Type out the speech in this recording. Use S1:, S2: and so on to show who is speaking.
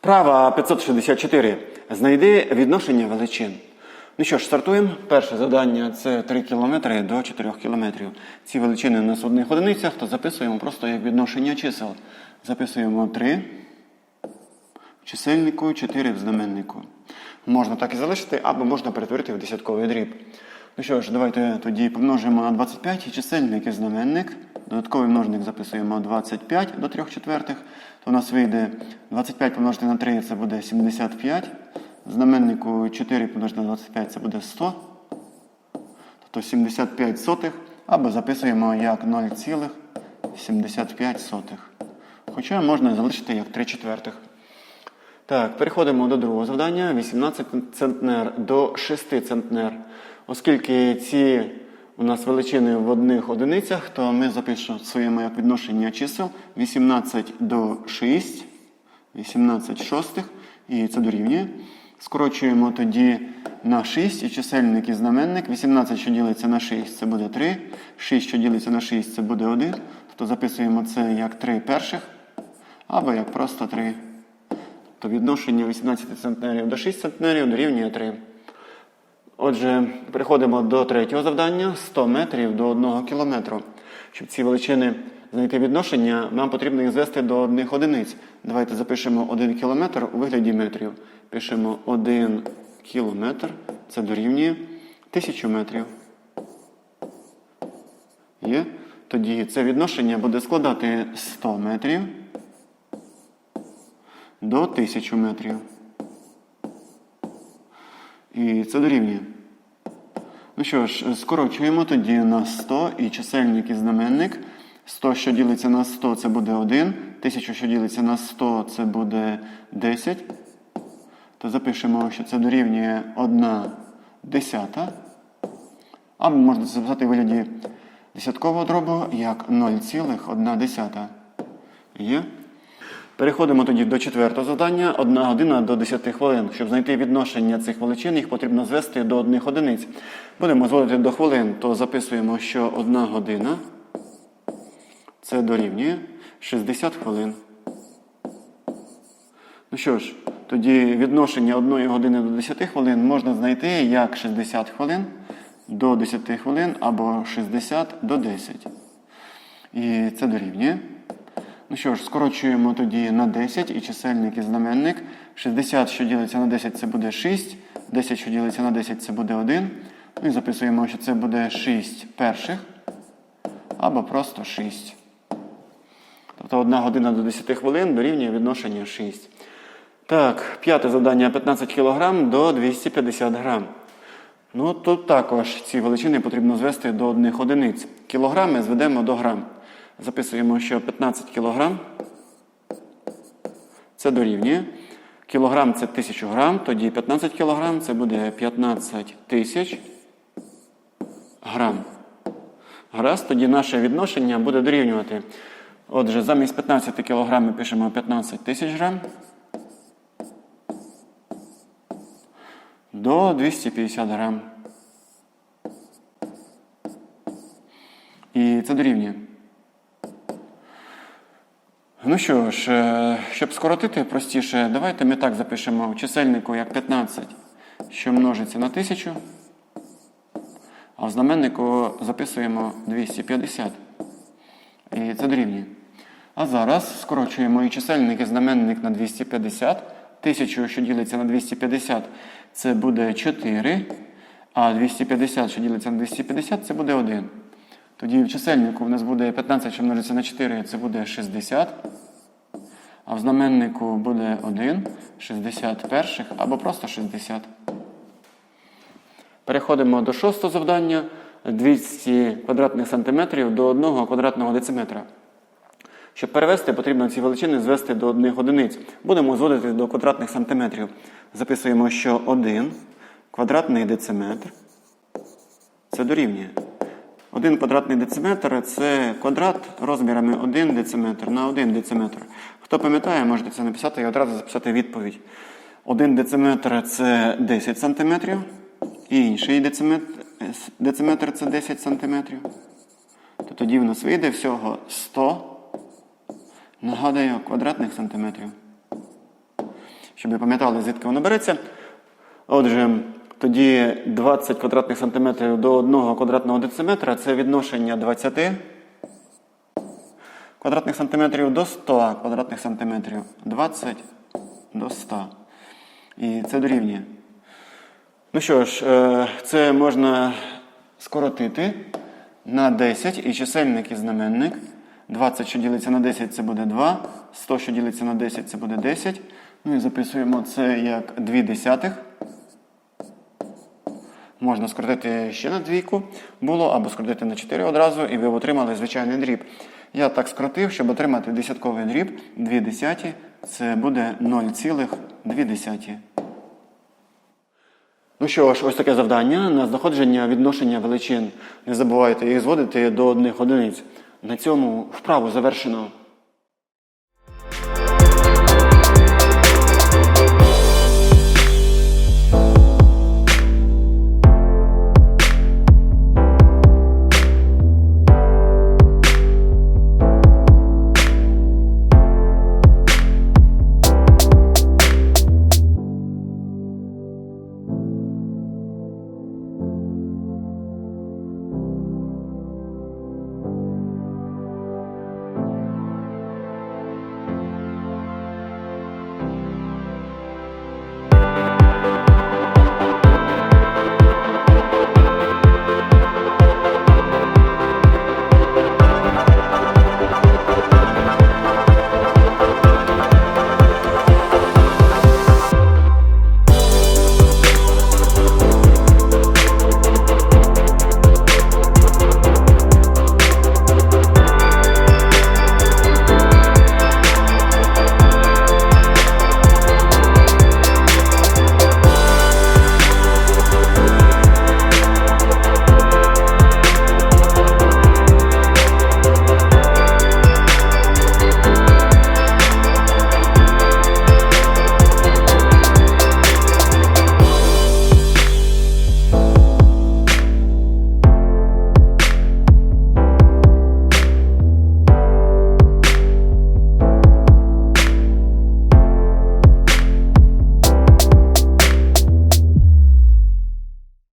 S1: Вправа 564. Знайди відношення величин. Ну що ж, стартуємо. Перше завдання це 3 км до 4 км. Ці величини у нас в одних одиницях, то записуємо просто як відношення чисел. Записуємо 3 в чисельнику, 4 в знаменнику. Можна так і залишити, або можна перетворити в десятковий дріб. Ну що ж, давайте тоді помножимо на 25 і чисельник і знаменник. Додатковий множник записуємо 25 до 3 четвертих. То у нас вийде 25 помножити на 3 це буде 75. Знаменнику 4 помножити на 25 це буде 100. Тобто 75 сотих. Або записуємо як 0,75. Хоча можна залишити як 3 четвертих. Так, переходимо до другого завдання. 18 центнер до 6 центнер. Оскільки ці у нас величини в одних одиницях, то ми записуємо як відношення чисел 18 до 6, 18 шостих, і це дорівнює. Скорочуємо тоді на 6 і чисельник і знаменник. 18, що ділиться на 6, це буде 3. 6, що ділиться на 6, це буде 1. Тобто записуємо це як 3 перших, або як просто 3. То відношення 18 центнерів до 6 центнерів дорівнює 3. Отже, переходимо до третього завдання 100 метрів до 1 кілометру. Щоб ці величини знайти відношення, нам потрібно їх звести до одних одиниць. Давайте запишемо 1 кілометр у вигляді метрів. Пишемо 1 кілометр, це дорівнює 1000 метрів. Є? Тоді це відношення буде складати 100 метрів до 1000 метрів. І це дорівнює. Ну що ж, скорочуємо тоді на 100 і чисельник і знаменник. 100, що ділиться на 100, це буде 1. 1000, що ділиться на 100, це буде 10. То запишемо, що це дорівнює 1 десята. Або можна це записати у вигляді десяткового дробу як 0,1 десята. Є? Переходимо тоді до четвертого завдання. Одна година до 10 хвилин. Щоб знайти відношення цих величин, їх потрібно звести до одних одиниць. Будемо зводити до хвилин, то записуємо, що одна година це дорівнює 60 хвилин. Ну що ж, тоді відношення одної години до 10 хвилин можна знайти як 60 хвилин до 10 хвилин або 60 до 10. І це дорівнює. Ну що ж, скорочуємо тоді на 10 і чисельник і знаменник. 60, що ділиться на 10, це буде 6. 10, що ділиться на 10, це буде 1. Ну і записуємо, що це буде 6 перших. Або просто 6. Тобто 1 година до 10 хвилин дорівнює відношення 6. Так, п'яте завдання 15 кг до 250 грам. Ну, тут також ці величини потрібно звести до одних одиниць. Кілограми зведемо до грам. Записуємо, що 15 кг це дорівнює. Кілограм це 1000 грам, тоді 15 кг це буде 15 тисяч грам. Гаразд, тоді наше відношення буде дорівнювати. Отже, замість 15 кг ми пишемо 15 тисяч грам до 250 грам. І це дорівнює. Ну що ж, е, щоб скоротити простіше, давайте ми так запишемо в чисельнику як 15, що множиться на 1000, а в знаменнику записуємо 250. І це дорівнює. А зараз скорочуємо і чисельник, і знаменник на 250. 1000, що ділиться на 250, це буде 4. А 250, що ділиться на 250, це буде 1. Тоді в чисельнику в нас буде 15, що множиться на 4, це буде 60. А в знаменнику буде 1, 60 перших або просто 60. Переходимо до шостого завдання. 200 квадратних сантиметрів до 1 квадратного дециметра. Щоб перевести, потрібно ці величини звести до одних одиниць. Будемо зводити до квадратних сантиметрів. Записуємо, що 1 квадратний дециметр це дорівнює. 1 квадратний дециметр це квадрат розмірами 1 дециметр на 1 дециметр. Хто пам'ятає, можете це написати і одразу записати відповідь. 1 дециметр це 10 сантиметрів, і інший дециметр, дециметр це 10 сантиметрів. То тоді в нас вийде всього 100, нагадую, квадратних сантиметрів. щоб ви пам'ятали, звідки воно береться. Отже, тоді 20 квадратних сантиметрів до 1 квадратного дециметра це відношення 20 квадратних сантиметрів до 100 квадратних сантиметрів. 20 до 100. І це дорівнює. Ну що ж, е, це можна скоротити на 10 і чисельник і знаменник. 20, що ділиться на 10, це буде 2. 100, що ділиться на 10, це буде 10. Ну і записуємо це як 2 десятих. Можна скоротити ще на двійку було, або скоротити на 4 одразу, і ви отримали звичайний дріб. Я так скоротив, щоб отримати десятковий дріб. 2 десяті це буде 0,2. Ну що ж, ось таке завдання на знаходження відношення величин. Не забувайте їх зводити до одних одиниць. На цьому вправу завершено.